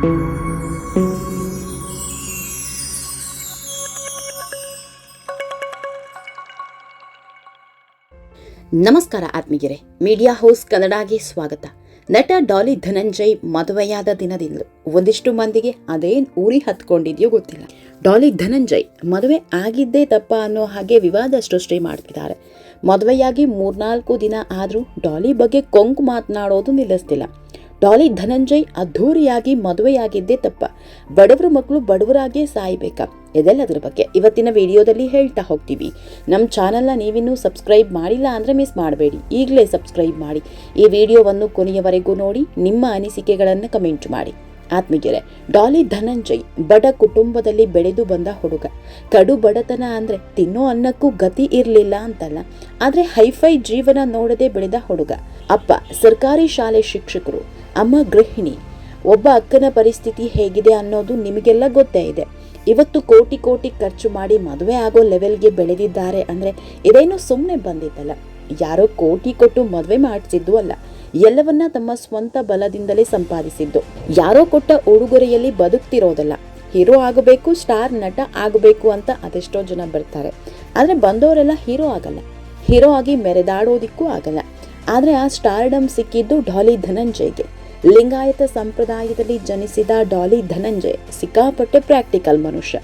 ನಮಸ್ಕಾರ ಆತ್ಮೀಯರೇ, media house ಕನ್ನಡಗೆ ಸ್ವಾಗತ. ನಟ ಡಾಲಿ ಧನಂಜಯ್ ಮದುವೆಯಾದ ದಿನದಿಂದ ಒಂದಿಷ್ಟು ಮಂದಿಗೆ ಅದೇನ್ ಊರಿ ಹತ್ಕೊಂಡಿದ್ಯೋ ಗೊತ್ತಿಲ್ಲ. ಡಾಲಿ ಧನಂಜಯ್ ಮದುವೆ ಆಗಿದ್ದೇ ತಪ್ಪ ಅನ್ನೋ ಹಾಗೆ ವಿವಾದ ಸೃಷ್ಟಿ ಮಾಡ್ತಿದ್ದಾರೆ. ಮದುವೆಯಾಗಿ ಮೂರ್ನಾಲ್ಕು ದಿನ ಆದರೂ ಡಾಲಿ ಬಗ್ಗೆ ಕೊಂಕು ಮಾತನಾಡೋದು ನಿಲ್ಲಿಸ್ತಿಲ್ಲ. ಡಾಲಿ ಧನಂಜಯ್ ಅದ್ಧೂರಿಯಾಗಿ ಮದುವೆಯಾಗಿದ್ದೇ ತಪ್ಪ. ಬಡವರ ಮಕ್ಕಳು ಬಡವರಾಗೇ ಸಾಯ್ಬೇಕಾ? ಅದ್ರ ಬಗ್ಗೆ ಇವತ್ತಿನ ವಿಡಿಯೋದಲ್ಲಿ ಹೇಳ್ತಾ ಹೋಗ್ತೀವಿ. ನಮ್ಮ ಚಾನಲ್ನ ನೀವಿನ್ನೂ ಸಬ್ಸ್ಕ್ರೈಬ್ ಮಾಡಿಲ್ಲ ಅಂದರೆ ಮಿಸ್ ಮಾಡಬೇಡಿ. ಈಗಲೇ ಸಬ್ಸ್ಕ್ರೈಬ್ ಮಾಡಿ. ಈ ವಿಡಿಯೋವನ್ನು ಕೊನೆಯವರೆಗೂ ನೋಡಿ, ನಿಮ್ಮ ಅನಿಸಿಕೆಗಳನ್ನು ಕಮೆಂಟ್ ಮಾಡಿ. ಆತ್ಮೀಯರೇ, ಡಾಲಿ ಧನಂಜಯ್ ಬಡ ಕುಟುಂಬದಲ್ಲಿ ಬೆಳೆದು ಬಂದ ಹುಡುಗ. ಕಡು ಬಡತನ ಅಂದರೆ ತಿನ್ನೋ ಅನ್ನಕ್ಕೂ ಗತಿ ಇರಲಿಲ್ಲ ಅಂತಲ್ಲ, ಆದರೆ ಹೈಫೈ ಜೀವನ ನೋಡದೆ ಬೆಳೆದ ಹುಡುಗ. ಅಪ್ಪ, ಸರ್ಕಾರಿ ಶಾಲೆ ಶಿಕ್ಷಕರು. ಅಮ್ಮ ಗೃಹಿಣಿ. ಒಬ್ಬ ಅಕ್ಕನ ಪರಿಸ್ಥಿತಿ ಹೇಗಿದೆ ಅನ್ನೋದು ನಿಮಗೆಲ್ಲ ಗೊತ್ತೇ ಇದೆ. ಇವತ್ತು ಕೋಟಿ ಕೋಟಿ ಖರ್ಚು ಮಾಡಿ ಮದುವೆ ಆಗೋ ಲೆವೆಲ್ಗೆ ಬೆಳೆದಿದ್ದಾರೆ ಅಂದರೆ ಇದೇನು ಸುಮ್ಮನೆ ಬಂದಿದ್ದಲ್ಲ ಯಾರೋ ಕೋಟಿ ಕೊಟ್ಟು ಮದುವೆ ಮಾಡಿಸಿದ್ದು ಅಲ್ಲ. ಎಲ್ಲವನ್ನ ತಮ್ಮ ಸ್ವಂತ ಬಲದಿಂದಲೇ ಸಂಪಾದಿಸಿದ್ದು. ಯಾರೋ ಕೊಟ್ಟ ಉಡುಗೊರೆಯಲ್ಲಿ ಬದುಕ್ತಿರೋದಲ್ಲ. ಹೀರೋ ಆಗಬೇಕು, ಸ್ಟಾರ್ ನಟ ಆಗಬೇಕು ಅಂತ ಅದೆಷ್ಟೋ ಜನ ಬರ್ತಾರೆ. ಆದರೆ ಬಂದವರೆಲ್ಲ ಹೀರೋ ಆಗಲ್ಲ. ಹೀರೋ ಆಗಿ ಮೆರೆದಾಡೋದಿಕ್ಕೂ ಆಗಲ್ಲ. ಆದರೆ ಆ ಸ್ಟಾರ್ಡಮ್ ಸಿಕ್ಕಿದ್ದು ಡಾಲಿ ಧನಂಜಯ್ಗೆ. ಲಿಂಗಾಯತ ಸಂಪ್ರದಾಯದಲ್ಲಿ ಜನಿಸಿದ ಡಾಲಿ ಧನಂಜಯ್, ಸಿಕ್ಕಾಪಟ್ಟೆ ಪ್ರಾಕ್ಟಿಕಲ್ ಮನುಷ್ಯ.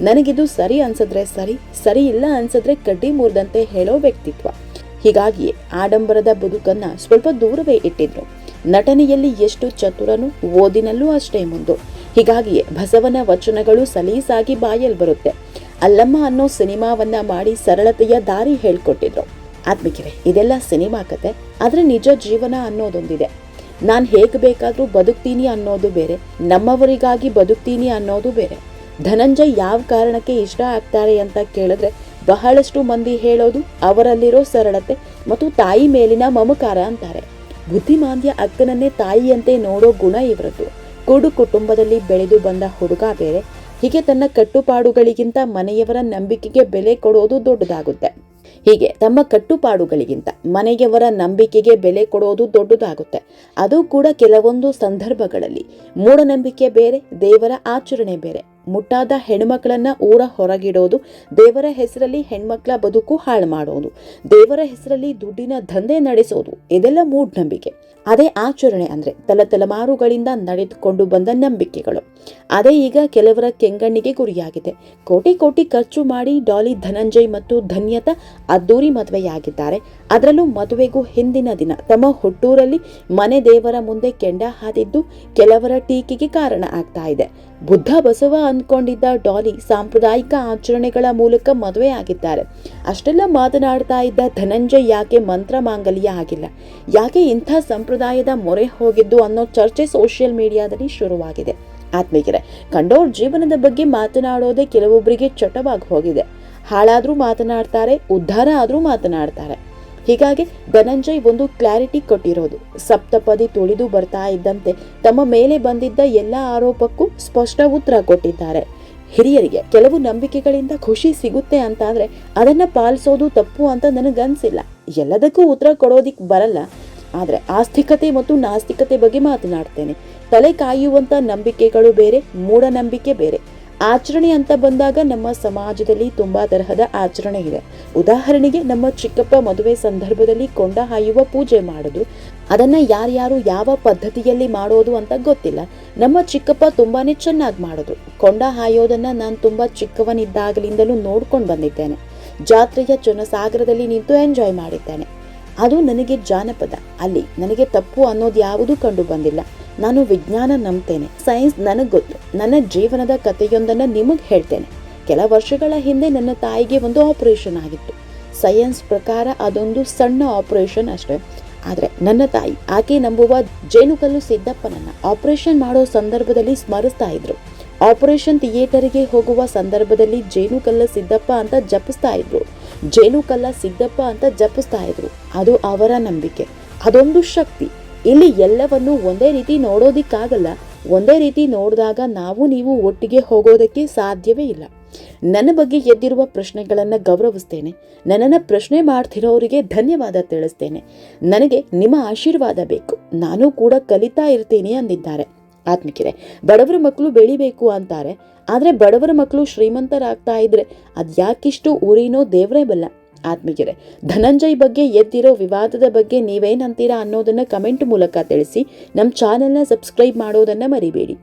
ನನಗಿದು ಸರಿ ಅನ್ಸಿದ್ರೆ ಸರಿ ಸರಿ ಇಲ್ಲ ಅನ್ಸಿದ್ರೆ ಕಡ್ಡಿ ಮುರಿದಂತೆ ಹೇಳೋ ವ್ಯಕ್ತಿತ್ವ. ಹೀಗಾಗಿಯೇ ಆಡಂಬರದ ಬದುಕನ್ನ ಸ್ವಲ್ಪ ದೂರವೇ ಇಟ್ಟಿದ್ರು. ನಟನೆಯಲ್ಲಿ ಎಷ್ಟು ಚತುರನು ಓದಿನಲ್ಲೂ ಅಷ್ಟೇ ಮುಂದು. ಹೀಗಾಗಿಯೇ ಬಸವನ ವಚನಗಳು ಸಲೀಸಾಗಿ ಬಾಯಲ್ಲಿ ಬರುತ್ತೆ. ಅಲ್ಲಮ್ಮ ಅನ್ನೋ ಸಿನಿಮಾವನ್ನ ಮಾಡಿ ಸರಳತೆಯ ದಾರಿ ಹೇಳ್ಕೊಟ್ಟಿದ್ರು. ಆತ್ಮಿಕರೇ, ಇದೆಲ್ಲ ಸಿನಿಮಾ ಕತೆ. ಆದರೆ ನಿಜ ಜೀವನ ಅನ್ನೋದೊಂದಿದೆ. ನಾನು ಹೇಗೆ ಬೇಕಾದರೂ ಬದುಕ್ತೀನಿ ಅನ್ನೋದು ಬೇರೆ, ನಮ್ಮವರಿಗಾಗಿ ಬದುಕ್ತೀನಿ ಅನ್ನೋದು ಬೇರೆ. ಧನಂಜಯ್ ಯಾವ ಕಾರಣಕ್ಕೆ ಇಷ್ಟ ಆಗ್ತಾರೆ ಅಂತ ಕೇಳಿದ್ರೆ ಬಹಳಷ್ಟು ಮಂದಿ ಹೇಳೋದು ಅವರಲ್ಲಿರೋ ಸರಳತೆ ಮತ್ತು ತಾಯಿ ಮೇಲಿನ ಮಮಕಾರ ಅಂತಾರೆ. ಬುದ್ಧಿಮಾಂದ್ಯ ಅಕ್ಕನನ್ನೇ ತಾಯಿಯಂತೆ ನೋಡೋ ಗುಣ ಇವರದ್ದು. ಕೊಡು ಕುಟುಂಬದಲ್ಲಿ ಬೆಳೆದು ಬಂದ ಹುಡುಗ ಬೇರೆ, ಹೀಗೆ ತನ್ನ ಕಟ್ಟುಪಾಡುಗಳಿಗಿಂತ ಮನೆಯವರ ನಂಬಿಕೆಗೆ ಬೆಲೆ ಕೊಡೋದು ದೊಡ್ಡದಾಗುತ್ತೆ. ಹೀಗೆ ತಮ್ಮ ಕಟ್ಟುಪಾಡುಗಳಿಗಿಂತ ಮನೆಯವರ ನಂಬಿಕೆಗೆ ಬೆಲೆ ಕೊಡೋದು ದೊಡ್ಡದಾಗುತ್ತೆ. ಅದು ಕೂಡ ಕೆಲವೊಂದು ಸಂದರ್ಭಗಳಲ್ಲಿ ಮೂಢನಂಬಿಕೆ ಬೇರೆ, ದೇವರ ಆಚರಣೆ ಬೇರೆ. ಮುಟ್ಟಾದ ಹೆಣ್ಮಕ್ಳನ್ನ ಊರ ಹೊರಗಿಡೋದು, ದೇವರ ಹೆಸರಲ್ಲಿ ಹೆಣ್ಮಕ್ಳ ಬದುಕು ಹಾಳು ಮಾಡೋದು, ದೇವರ ಹೆಸರಲ್ಲಿ ದುಡ್ಡಿನ ದಂಧೆ ನಡೆಸೋದು, ಇದೆಲ್ಲ ಮೂಢನಂಬಿಕೆ. ಅದೇ ಆಚರಣೆ ಅಂದ್ರೆ ತಲತಲಮಾರುಗಳಿಂದ ನಡೆದುಕೊಂಡು ಬಂದ ನಂಬಿಕೆಗಳು. ಅದೇ ಈಗ ಕೆಲವರ ಕೆಂಗಣ್ಣಿಗೆ ಗುರಿಯಾಗಿದೆ. ಕೋಟಿ ಕೋಟಿ ಖರ್ಚು ಮಾಡಿ ಡಾಲಿ ಧನಂಜಯ್ ಮತ್ತು ಧನ್ಯತಾ ಅದ್ದೂರಿ ಮದುವೆಯಾಗಿದ್ದಾರೆ. ಅದರಲ್ಲೂ ಮದುವೆಗೂ ಹಿಂದಿನ ದಿನ. ತಮ್ಮ ಹುಟ್ಟೂರಲ್ಲಿ ಮನೆ ದೇವರ ಮುಂದೆ ಕೆಂಡ ಹಾದಿದ್ದು ಕೆಲವರ ಟೀಕೆಗೆ ಕಾರಣ ಆಗ್ತಾ ಇದೆ. ಬುದ್ಧ ಬಸವ ಅಂದ್ಕೊಂಡಿದ್ದ ಡಾಲಿ ಸಾಂಪ್ರದಾಯಿಕ ಆಚರಣೆಗಳ ಮೂಲಕ ಮದುವೆ ಆಗಿದ್ದಾರೆ ಅಷ್ಟೆಲ್ಲ ಮಾತನಾಡ್ತಾ ಇದ್ದ ಧನಂಜಯ್ ಯಾಕೆ ಮಂತ್ರ ಮಾಂಗಲ್ಯ ಆಗಿಲ್ಲ? ಯಾಕೆ ಇಂಥ ಸಂಪ್ರದಾಯದ ಮೊರೆ ಹೋಗಿದ್ದು ಅನ್ನೋ ಚರ್ಚೆ ಸೋಷಿಯಲ್ ಮೀಡಿಯಾದಲ್ಲಿ ಶುರುವಾಗಿದೆ. ಆತ್ಮೀಯರೇ ಕಂಡೋರ್ ಜೀವನದ ಬಗ್ಗೆ ಮಾತನಾಡೋದೇ ಕೆಲವೊಬ್ಬರಿಗೆ ಚಟವಾಗಿ ಹೋಗಿದೆ. ಹಾಳಾದರೂ ಮಾತನಾಡ್ತಾರೆ, ಉದ್ಧಾರ ಆದರೂ ಮಾತನಾಡ್ತಾರೆ. ಹೀಗಾಗಿ ಧನಂಜಯ್ ಒಂದು ಕ್ಲಾರಿಟಿ ಕೊಟ್ಟಿರೋದು. ಸಪ್ತಪದಿ ತುಳಿದು ಬರ್ತಾ ಇದ್ದಂತೆ ತಮ್ಮ ಮೇಲೆ ಬಂದಿದ್ದ ಎಲ್ಲ ಆರೋಪಕ್ಕೂ ಸ್ಪಷ್ಟ ಉತ್ತರ ಕೊಟ್ಟಿದ್ದಾರೆ. ಹಿರಿಯರಿಗೆ ಕೆಲವು ನಂಬಿಕೆಗಳಿಂದ ಖುಷಿ ಸಿಗುತ್ತೆ ಅಂತ ಅಂತಾದ್ರೆ ಅದನ್ನ ಪಾಲಿಸೋದು ತಪ್ಪು ಅಂತ ನನಗನ್ಸಿಲ್ಲ. ಎಲ್ಲದಕ್ಕೂ ಉತ್ತರ ಕೊಡೋದಿಕ್ ಬರಲ್ಲ. ಆದರೆ ಆಸ್ತಿಕತೆ ಮತ್ತು ನಾಸ್ತಿಕತೆ ಬಗ್ಗೆ ಮಾತನಾಡ್ತೇನೆ. ತಲೆ ಕಾಯುವಂಥ ನಂಬಿಕೆಗಳು ಬೇರೆ, ಮೂಢನಂಬಿಕೆ ಬೇರೆ. ಆಚರಣೆ ಅಂತ ಬಂದಾಗ ನಮ್ಮ ಸಮಾಜದಲ್ಲಿ ತುಂಬಾ ತರಹದ ಆಚರಣೆ ಇದೆ. ಉದಾಹರಣೆಗೆ ನಮ್ಮ ಚಿಕ್ಕಪ್ಪ ಮದುವೆ ಸಂದರ್ಭದಲ್ಲಿ ಕೊಂಡ ಹಾಯುವ ಪೂಜೆ ಮಾಡೋದು. ಅದನ್ನ ಯಾರ್ಯಾರು ಯಾವ ಪದ್ಧತಿಯಲ್ಲಿ ಮಾಡೋದು ಅಂತ ಗೊತ್ತಿಲ್ಲ. ನಮ್ಮ ಚಿಕ್ಕಪ್ಪ ತುಂಬಾನೇ ಚೆನ್ನಾಗಿ ಮಾಡೋದು. ಕೊಂಡ ಹಾಯೋದನ್ನ ನಾನು ತುಂಬಾ ಚಿಕ್ಕವನಿದ್ದಾಗಲಿಂದಲೂ ನೋಡ್ಕೊಂಡು ಬಂದಿದ್ದೇನೆ. ಜಾತ್ರೆಯ ಜನಸಾಗರದಲ್ಲಿ ನಿಂತು ಎಂಜಾಯ್ ಮಾಡಿದ್ದೇನೆ. ಅದು ನನಗೆ ಜಾನಪದ. ಅಲ್ಲಿ ನನಗೆ ತಪ್ಪು ಅನ್ನೋದು ಯಾವುದೂ ಕಂಡು ಬಂದಿಲ್ಲ. ನಾನು ವಿಜ್ಞಾನ ನಂಬ್ತೇನೆ. ಸೈನ್ಸ್ ನನಗೆ ಗೊತ್ತು. ನನ್ನ ಜೀವನದ ಕಥೆಯೊಂದನ್ನು ನಿಮಗೆ ಹೇಳ್ತೇನೆ. ಕೆಲ ವರ್ಷಗಳ ಹಿಂದೆ ನನ್ನ ತಾಯಿಗೆ ಒಂದು ಆಪರೇಷನ್ ಆಗಿತ್ತು. ಸೈನ್ಸ್ ಪ್ರಕಾರ ಅದೊಂದು ಸಣ್ಣ ಆಪರೇಷನ್ ಅಷ್ಟೇ. ಆದರೆ ನನ್ನ ತಾಯಿ, ಆಕೆ ನಂಬುವ ಜೇನುಕಲ್ಲು ಸಿದ್ದಪ್ಪನನ್ನ ಆಪರೇಷನ್ ಮಾಡೋ ಸಂದರ್ಭದಲ್ಲಿ ಸ್ಮರಿಸ್ತಾ ಇದ್ರು. ಆಪರೇಷನ್ ಥಿಯೇಟರ್ಗೆ ಹೋಗುವ ಸಂದರ್ಭದಲ್ಲಿ ಜೇನುಕಲ್ಲ ಸಿದ್ದಪ್ಪ ಅಂತ ಜಪಿಸ್ತಾ ಇದ್ರು. ಜೇನುಕಲ್ಲ ಸಿದ್ದಪ್ಪ ಅಂತ ಜಪಿಸ್ತಾ ಇದ್ರು. ಅದು ಅವರ ನಂಬಿಕೆ. ಅದೊಂದು ಶಕ್ತಿ. ಇಲ್ಲಿ ಎಲ್ಲವನ್ನು ಒಂದೇ ರೀತಿ ನೋಡೋದಿಕ್ಕಾಗಲ್ಲ. ಒಂದೇ ರೀತಿ ನೋಡಿದಾಗ ನಾವು ನೀವು ಒಟ್ಟಿಗೆ ಹೋಗೋದಕ್ಕೆ ಸಾಧ್ಯವೇ ಇಲ್ಲ. ನನ್ನ ಬಗ್ಗೆ ಎದ್ದಿರುವ ಪ್ರಶ್ನೆಗಳನ್ನು ಗೌರವಿಸ್ತೇನೆ. ನನ್ನನ್ನು ಪ್ರಶ್ನೆ ಮಾಡ್ತಿರೋರಿಗೆ ಧನ್ಯವಾದ ತಿಳಿಸ್ತೇನೆ. ನನಗೆ ನಿಮ್ಮ ಆಶೀರ್ವಾದ ಬೇಕು. ನಾನು ಕೂಡ ಕಲಿತಾ ಇರ್ತೀನಿ ಅಂದಿದ್ದಾರೆ. ಆತ್ಮಿಕಿದೆ ಬಡವರ ಮಕ್ಕಳು ಬೆಳಿಬೇಕು ಅಂತಾರೆ. ಆದರೆ ಬಡವರ ಮಕ್ಕಳು ಶ್ರೀಮಂತರಾಗ್ತಾ ಇದ್ರೆ ಅದ್ಯಾಕಿಷ್ಟು ಊರಿನೋ ದೇವರೇ ಬಲ್ಲ. ಆತ್ಮಿಕಿದೆ ಧನಂಜಯ್ ಬಗ್ಗೆ ಎದ್ದಿರೋ ವಿವಾದದ ಬಗ್ಗೆ ನೀವೇನಂತೀರಾ ಅನ್ನೋದನ್ನು ಕಮೆಂಟ್ ಮೂಲಕ ತಿಳಿಸಿ ನಮ್ಮ ಚಾನೆಲ್ನ ಸಬ್ಸ್ಕ್ರೈಬ್ ಮಾಡೋದನ್ನು ಮರಿಬೇಡಿ.